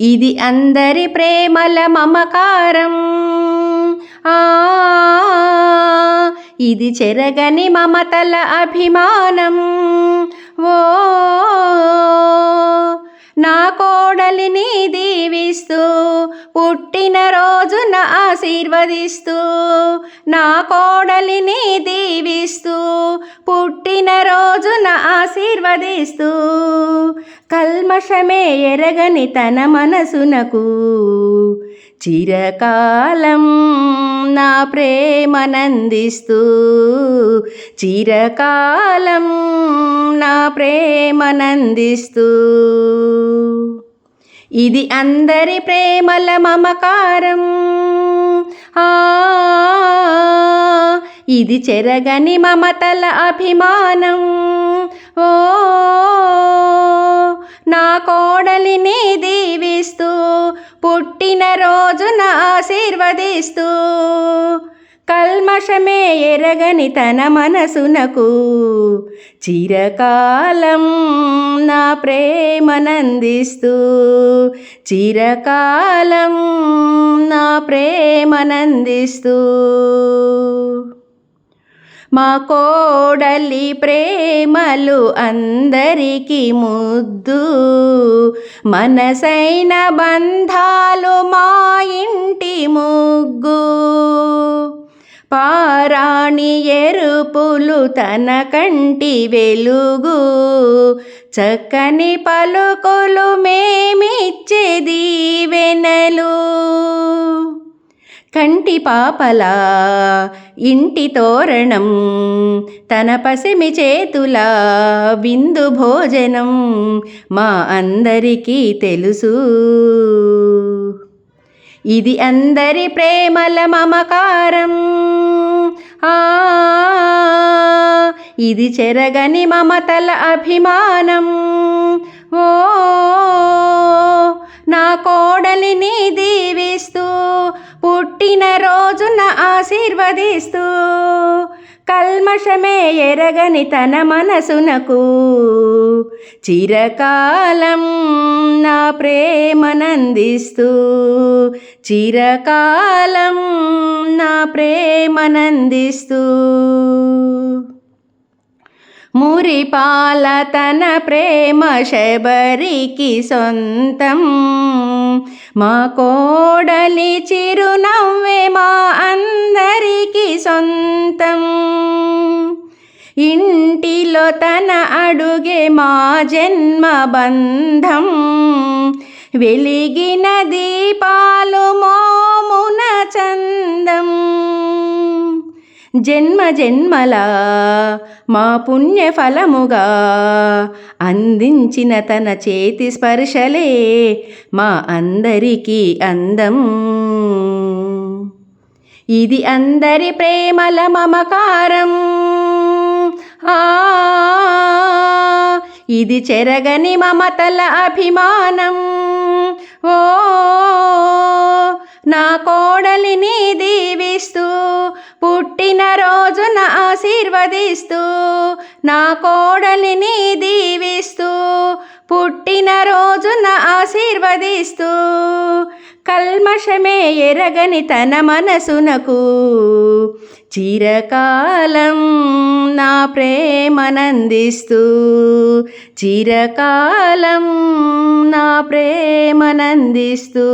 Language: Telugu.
ఇది అందరి ప్రేమల మమకారం. ఆ ఇది చెరగని మమతల అభిమానం. ఓ నా కోడలిని దీవిస్తూ పుట్టిన రోజున ఆశీర్వదిస్తూ నా కోడలిని దీవి ఆశీర్వదిస్తూ కల్మషమే ఎరగని తన మనసునకు. చిరకాలం నా ప్రేమనందిస్తూ చిరకాలం నా ప్రేమనందిస్తూ. ఇది అందరి ప్రేమల మమకారం. ఆ ఇది చెరగని మమతల అభిమానం. ఓ నా కోడలిని దీవిస్తూ పుట్టిన రోజున ఆశీర్వదిస్తూ కల్మషమే ఎరగని తన మనసునకు చిరకాలం నా ప్రేమనందిస్తూ చిరకాలం నా ప్రేమనందిస్తూ. మా కోడలి ప్రేమలు అందరికీ ముద్దు. మనసైన బంధాలు మా ఇంటి ముగ్గు. పారాణి ఎరుపులు తన కంటి వెలుగు. చక్కని పలుకులు మేమిచ్చే దీవెనలు కంటి పాపలా ఇంటి తోరణం తన పసిమి చేతుల విందు భోజనం మా అందరికీ తెలుసు. ఇది అందరి ప్రేమల మమకారం. ఆ ఇది చెరగని మమతల అభిమానం. ఓ నా కోడలి నీది పుట్టిన రోజున ఆశీర్వదిస్తూ కల్మషమే ఎరగని తన మనసునకు. చిరకాలం నా ప్రేమనందిస్తూ చిరకాలం నా ప్రేమనందిస్తూ. మురిపాల తన ప్రేమ శబరికి సొంతం. మా కోడలి చిరునవ్వే మా అందరికీ సొంతం. ఇంటిలో తన అడుగే మా జన్మ బంధం. వెలిగిన దీపాలు మోమున చందం. జన్మ జన్మల మా పుణ్య ఫలముగా అందించిన తన చేతి స్పర్శలే మా అందరికీ అందం. ఇది అందరి ప్రేమల మమకారం. ఆ ఇది చెరగని మమతల అభిమానం. ఓ నా కోడలిని దీవిస్తూ పుట్టిన రోజున ఆశీర్వదిస్తూ నా కోడలిని దీవిస్తూ పుట్టిన రోజున ఆశీర్వదిస్తూ కల్మషమే ఎరగని తన మనసునకు చిరకాలం నా ప్రేమనందిస్తూ చిరకాలం నా ప్రేమనందిస్తూ.